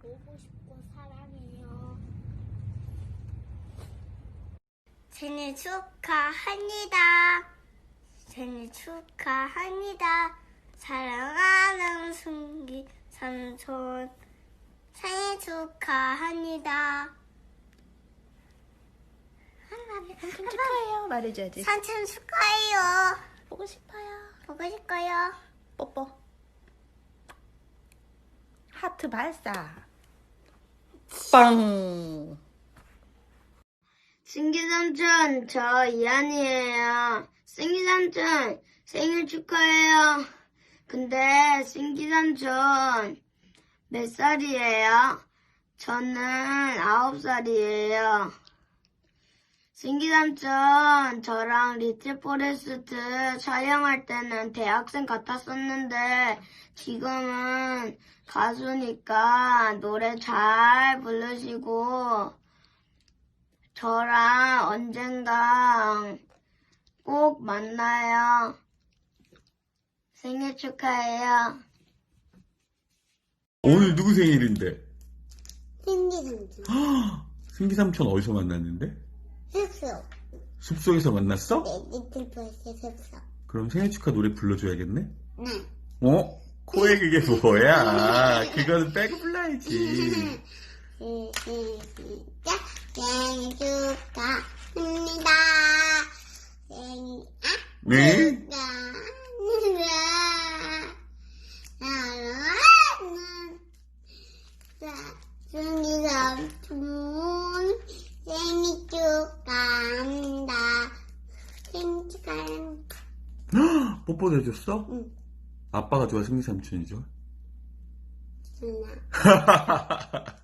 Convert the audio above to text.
보고 싶고 사랑해요. 생일 축하합니다. 생일 축하합니다. 사랑하는 승기 삼촌 생일 축하합니다. 삼촌 축하해요 말해줘야지 삼촌 축하해요. 보고 싶어요. 보고 싶어요. 뽀뽀 하트 발사 빵. 승기삼촌, 저 이한이에요. 승기삼촌, 생일 축하해요. 근데 승기삼촌, 몇 살이에요? 저는 아홉 살이에요. 승기삼촌, 저랑 리틀 포레스트 촬영할 때는 대학생 같았었는데, 지금은 가수니까 노래 잘 부르시고, 저랑 언젠가 꼭 만나요. 생일 축하해요. 오늘 누구 생일인데? 신기삼촌. 승기 삼촌 어디서 만났는데? 습속. 숲속에서 만났어? 네, 벌스 습속. 그럼 생일 축하 노래 불러줘야겠네? 네. 어? 코에 그게 뭐야? 그거는 빼고 불러야지. 시작. 생일 축하합니다. 생일 네? 축하합니다. 승기삼촌 생일 축하합니다. 생일 축하합니다. 뽀뽀도 해줬어? 응. 아빠가 좋아, 승기 삼촌이 좋아? 누나.